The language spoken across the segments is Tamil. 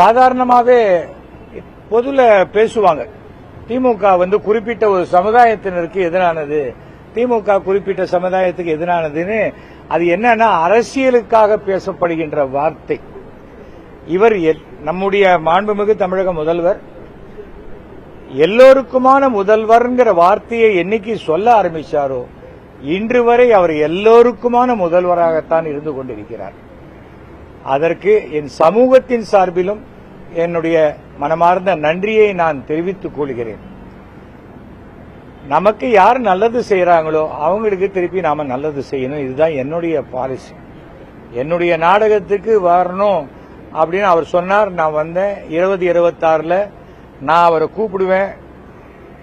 சாதாரணமாகவே பொதுல பேசுவாங்க. திமுக வந்து குறிப்பிட்ட ஒரு சமுதாயத்தினருக்கு எதிரானது. திமுக குறிப்பிட்ட சமுதாயத்துக்கு எதிரானதுன்னு அது என்னன்னா அரசியலுக்காக பேசப்படுகின்ற வார்த்தை. இவர் நம்முடைய மாண்புமிகு தமிழக முதல்வர். எல்லோருக்குமான முதல்வர்ங்கிற வார்த்தையை என்னைக்கு சொல்ல ஆரம்பிச்சாரோ இன்று வரை அவர் எல்லோருக்குமான முதல்வராகத்தான் இருந்து கொண்டிருக்கிறார். அதற்கு என் சமூகத்தின் சார்பிலும் என்னுடைய மனமார்ந்த நன்றியை நான் தெரிவித்துக் கொள்கிறேன். நமக்கு யார் நல்லது செய்யறாங்களோ அவங்களுக்கு திருப்பி நாம நல்லது செய்யணும். இதுதான் என்னுடைய பாலிசி என்னுடைய நாடகத்துக்கு வரணும் அப்படின்னு அவர் சொன்னார். நான் வந்தேன். இருபது இருபத்தாறுல நான் அவரை கூப்பிடுவேன்.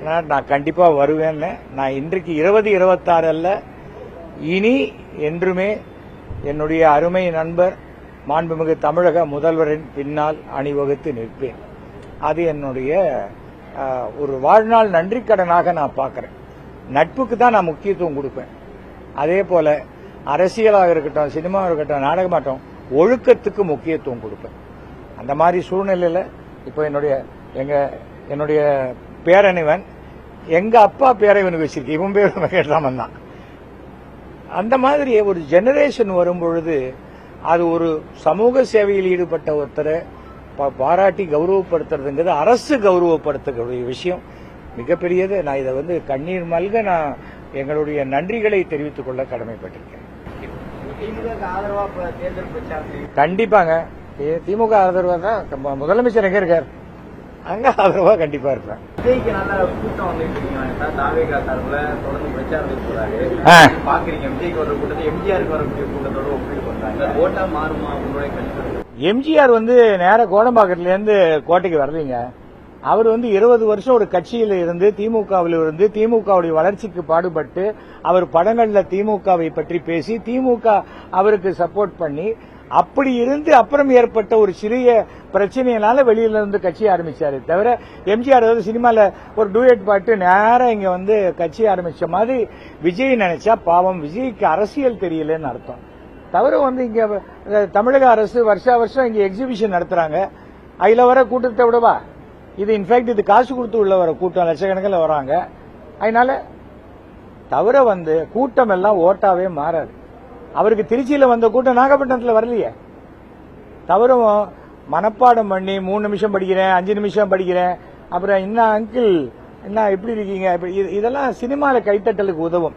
நான் கண்டிப்பா வருவேன்னு. நான் இன்றைக்கு இருபது இருபத்தாறு அல்ல. இனி என்றுமே என்னுடைய அருமை நண்பர் மாண்புமிகு தமிழக முதல்வரின் பின்னால் அணிவகுத்து நிற்பேன். அது என்னுடைய ஒரு வாழ்நாள் நன்றி கடனாக நான் பார்க்கறேன். நட்புக்கு தான் நான் முக்கியத்துவம் கொடுப்பேன். அதே போல அரசியலாக இருக்கட்டும் சினிமாவாக இருக்கட்டும் நாடகமாட்டம் ஒழுக்கத்துக்கு முக்கியத்துவம் கொடுப்பேன். அந்த மாதிரி சூழ்நிலையில் இப்போ என்னுடைய எங்க என்னுடைய பேரணிவன் எங்க அப்பா பேரவனுக்கு வச்சிருக்கு இவன் பேர் வெங்கட்ராமன் தான் அந்த மாதிரி ஒரு ஜெனரேஷன் வரும்பொழுது அது ஒரு சமூக சேவையில் ஈடுபட்ட ஒருத்தரை பாராட்டி கௌரவப்படுத்துறதுங்கிறது அரசு கௌரவப்படுத்தக்கூடிய விஷயம். மிகப்பெரியது. நான் இதை வந்து கண்ணீர் மல்க நான் எங்களுடைய நன்றிகளை தெரிவித்துக் கொள்ள கடமைப்பட்டிருக்கேன். கண்டிப்பாங்க. திமுக ஆதரவா தான் முதலமைச்சர் எங்க இருக்கார்? அங்க ஆதரவா கண்டிப்பா இருப்பேன். எம்ஜிஆர் வந்து நேர கோடம்பாக்கத்துல இருந்து கோட்டைக்கு வரலீங்க. அவர் வந்து இருபது வருஷம் ஒரு கட்சியில் இருந்து திமுகவில் இருந்து திமுகவுடைய வளர்ச்சிக்கு பாடுபட்டு அவர் படங்களில் திமுகவை பற்றி பேசி திமுக அவருக்கு சப்போர்ட் பண்ணி அப்படி இருந்து அப்புறம் ஏற்பட்ட ஒரு சிறிய பிரச்சனையினால வெளியில இருந்து கட்சி ஆரம்பிச்சாரு தவிர எம்ஜிஆர் வந்து சினிமால ஒரு டூயட் பாட்டு நேரம் இங்க வந்து கட்சி ஆரம்பிச்ச மாதிரி விஜய் நினைச்சா பாவம். விஜய்க்கு அரசியல் தெரியலன்னு அர்த்தம். தவிர வந்து இங்க தமிழக அரசு வருஷா வருஷம் இங்க எக்ஸிபிஷன் நடத்துறாங்க. அதுல வர கூட்டத்தை விடவா? இது இன்ஃபேக்ட் இது காசு கொடுத்து உள்ள வர கூட்டம் லட்சக்கணக்கில் வராங்க. அதனால தவிர வந்து கூட்டம் எல்லாம் ஓட்டாவே மாறாது. அவருக்கு திருச்சியில் வந்த கூட்டம் நாகப்பட்டினத்தில் வரலையே. தவறும் மனப்பாடம் பண்ணி மூணு நிமிஷம் படிக்கிறேன் அஞ்சு நிமிஷம் படிக்கிறேன் அப்புறம் என்ன அங்கிள் என்ன எப்படி இருக்கீங்க இது- இதெல்லாம் சினிமாவில் கைத்தட்டலுக்கு உதவும்.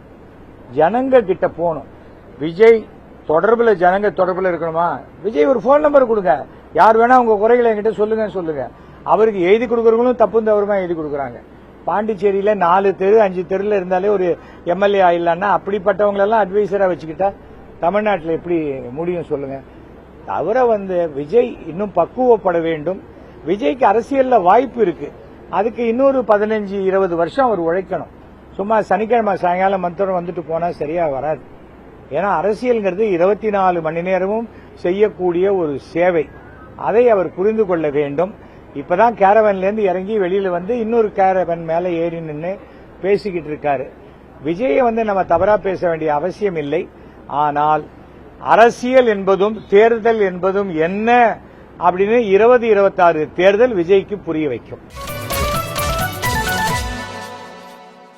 ஜனங்க கிட்ட போகணும். விஜய் தொடர்பில் ஜனங்க தொடர்பில் இருக்கணுமா? விஜய் ஒரு ஃபோன் நம்பர் கொடுங்க. யார் வேணா உங்க குறைகளை என்கிட்ட சொல்லுங்க சொல்லுங்க. அவருக்கு எழுதி கொடுக்கறவங்களும் தப்பு தவறுமா எழுதி கொடுக்குறாங்க. பாண்டிச்சேரியில நாலு தெரு அஞ்சு தெருல இருந்தாலே ஒரு எம்எல்ஏ ஆயிடலாம்னா அப்படிப்பட்டவங்களெல்லாம் அட்வைசரா வச்சுக்கிட்டா தமிழ்நாட்டில் எப்படி முடியும் சொல்லுங்க. தவிர வந்து விஜய் இன்னும் பக்குவப்பட வேண்டும். விஜய்க்கு அரசியல்ல வாய்ப்பு இருக்கு. அதுக்கு இன்னொரு பதினஞ்சு இருபது வருஷம் அவர் உழைக்கணும். சும்மா சனிக்கிழமை சாயங்காலம் மந்திரம் வந்துட்டு போனா சரியா வராது. ஏன்னா அரசியல்ங்கிறது இருபத்தி நாலு மணி நேரமும் செய்யக்கூடிய ஒரு சேவை. அதை அவர் புரிந்து கொள்ள வேண்டும். இப்பதான் கேரவன்ல இருந்து இறங்கி வெளியில வந்து இன்னொரு கேரவன் மேல ஏறி நின்று பேசிக்கிட்டு இருக்காரு. விஜயை வந்து நம்ம தவறா பேச வேண்டிய அவசியம் இல்லை. ஆனால் அரசியல் என்பதும் தேர்தல் என்பதும் என்ன அப்படின்னு இருபது இருபத்தாறு தேர்தல் விஜய்க்கு புரிய வைக்கும்.